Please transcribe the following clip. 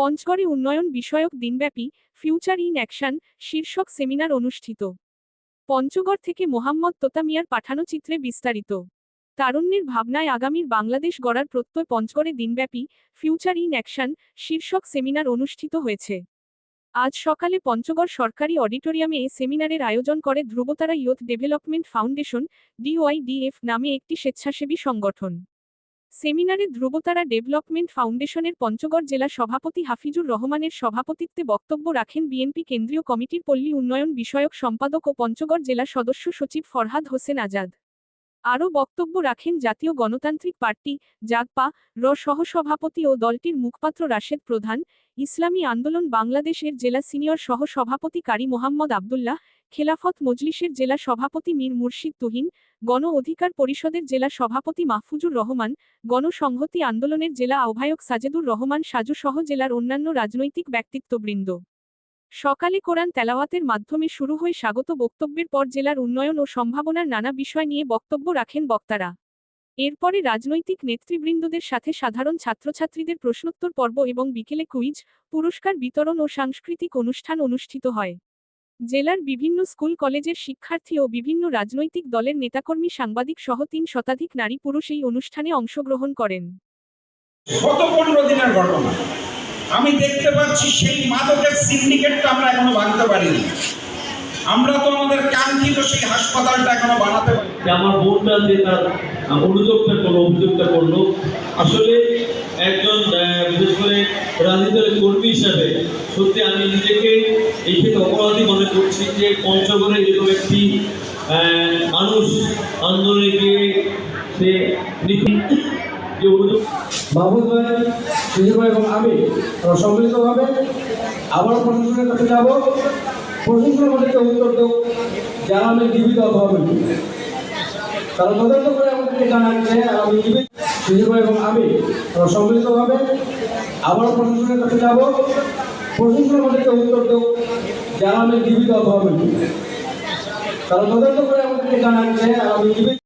পঞ্চগড়ে উন্নয়ন বিষয়ক দিনব্যাপী ফিউচার ইন অ্যাকশন শীর্ষক সেমিনার অনুষ্ঠিত। পঞ্চগড় থেকে মোহাম্মদ তোতামিয়ার পাঠানো চিত্রে বিস্তারিত। তারুণ্যের ভাবনায় আগামীর বাংলাদেশ গড়ার প্রত্যয় পঞ্চগড়ে দিনব্যাপী ফিউচার ইন অ্যাকশন শীর্ষক সেমিনার অনুষ্ঠিত হয়েছে। আজ সকালে পঞ্চগড় সরকারি অডিটোরিয়ামে এ সেমিনারের আয়োজন করে Dhrubatara youth development foundation DYDF নামে একটি স্বেচ্ছাসেবী সংগঠন। সেমিনারে ধ্রুবতারা ডেভেলপমেন্ট ফাউন্ডেশনের পঞ্চগড় জেলা সভাপতি হাফিজুর রহমানের সভাপতিত্বে বক্তব্য রাখেন বিএনপি কেন্দ্রীয় কমিটির পল্লী উন্নয়ন বিষয়ক সম্পাদক ও পঞ্চগড় জেলা সদস্য সচিব ফরহাদ হোসেন আজাদ। আরও বক্তব্য রাখেন জাতীয় গণতান্ত্রিক পার্টি, জাগপা, র সহসভাপতি ও দলটির মুখপাত্র রাশেদ প্রধান ইসলামী আন্দোলন বাংলাদেশের জেলা সিনিয়র সহ সভাপতি কারি মোহাম্মদ আবদুল্লাহ, খেলাফত মজলিসের জেলা সভাপতি মীর মুর্শিদ তুহিন, গণ অধিকার পরিষদের জেলা সভাপতি মাহফুজুর রহমান গণসংহতি আন্দোলনের জেলা আহ্বায়ক সাজেদুর রহমান সাজু সহ জেলার অন্যান্য রাজনৈতিক ব্যক্তিত্ববৃন্দ। সকালে কোরআন তেলাওয়াতের মাধ্যমে শুরু হয়ে স্বাগত বক্তব্যের পর জেলার উন্নয়ন ও সম্ভাবনার নানা বিষয় নিয়ে বক্তব্য রাখেন বক্তারা। এরপরে রাজনৈতিক নেতৃবৃন্দদের সাথে সাধারণ ছাত্রছাত্রীদের প্রশ্নোত্তর পর্ব এবং বিকেলে কুইজ, পুরস্কার বিতরণ ও সাংস্কৃতিক অনুষ্ঠান অনুষ্ঠিত হয়। জেলার বিভিন্ন স্কুল, কলেজের শিক্ষার্থী ও বিভিন্ন রাজনৈতিক দলের নেতাকর্মী সাংবাদিক সহ তিন শতাধিক নারী পুরুষ এই অনুষ্ঠানে অংশগ্রহণ করেন। আমি দেখতে পাচ্ছি সেই মাদকের সিন্ডিকেটটা আমরা এখনও ভাঙতে পারিনি। আমরা তো আমাদের কাঙ্ক্ষিত সেই হাসপাতালটা এখনও বানাতে পারি। আমার বোনটা যে তার অনুযোগটা করল, অভিযোগটা করল। আসলে একজন বিশেষ করে রাজনীতির কর্মী হিসাবে সত্যি আমি নিজেকে এই ক্ষেত্রে অপরাধী মনে করছি যে পঞ্চগড়ে এরকম একটি মানুষ আন্দোলনে গিয়ে সে যে অভিযোগ মাহমুদ ভাই সুজিত ভাই এবং আমি আমরা সম্মিলিতভাবে আবার প্রশাসনের কাছে যাব। প্রশাসন আমাদেরকে উত্তর দেব যারা আমি জীবিত অথবা মৃত তারা তদন্ত করে আমাদেরকে জানান যে আমি জীবিত সুজিত ভাই এবং আমি আমরা সম্মিলিতভাবে আবার প্রশাসনের কাছে যাব। প্রশাসন আমাদেরকে উত্তর দেব যারা আমি জীবিত অথবা মৃত তারা তদন্ত করে আমাদেরকে জানান যে আমি জীবিত